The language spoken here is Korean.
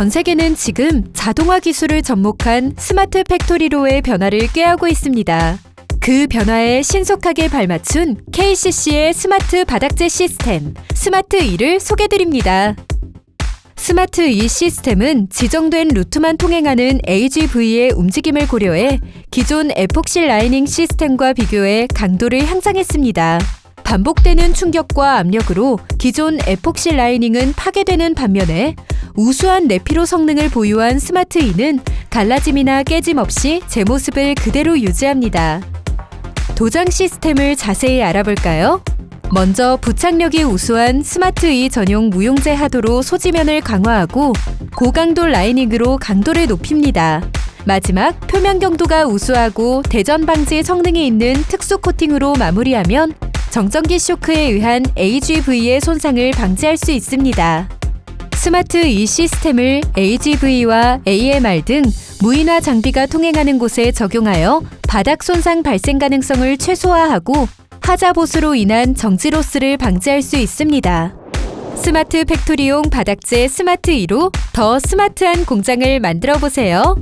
전 세계는 지금 자동화 기술을 접목한 스마트 팩토리로의 변화를 꾀하고 있습니다. 그 변화에 신속하게 발맞춘 KCC의 스마트 바닥재 시스템, 스마트 2를 소개드립니다. 스마트 2 시스템은 지정된 루트만 통행하는 AGV의 움직임을 고려해 기존 에폭실 라이닝 시스템과 비교해 강도를 향상했습니다. 반복되는 충격과 압력으로 기존 에폭실 라이닝은 파괴되는 반면에 우수한 내피로 성능을 보유한 스마트 2는 갈라짐이나 깨짐 없이 제 모습을 그대로 유지합니다. 도장 시스템을 자세히 알아볼까요? 먼저 부착력이 우수한 스마트 2 전용 무용재 하도로 소지면을 강화하고 고강도 라이닝으로 강도를 높입니다. 마지막 표면 경도가 우수하고 대전 방지 성능이 있는 특수 코팅으로 마무리하면 정전기 쇼크에 의한 AGV의 손상을 방지할 수 있습니다. 스마트 2 시스템을 AGV와 AMR 등 무인화 장비가 통행하는 곳에 적용하여 바닥 손상 발생 가능성을 최소화하고 하자 보수로 인한 정지 로스를 방지할 수 있습니다. 스마트 팩토리용 바닥재 스마트 2로 더 스마트한 공장을 만들어 보세요.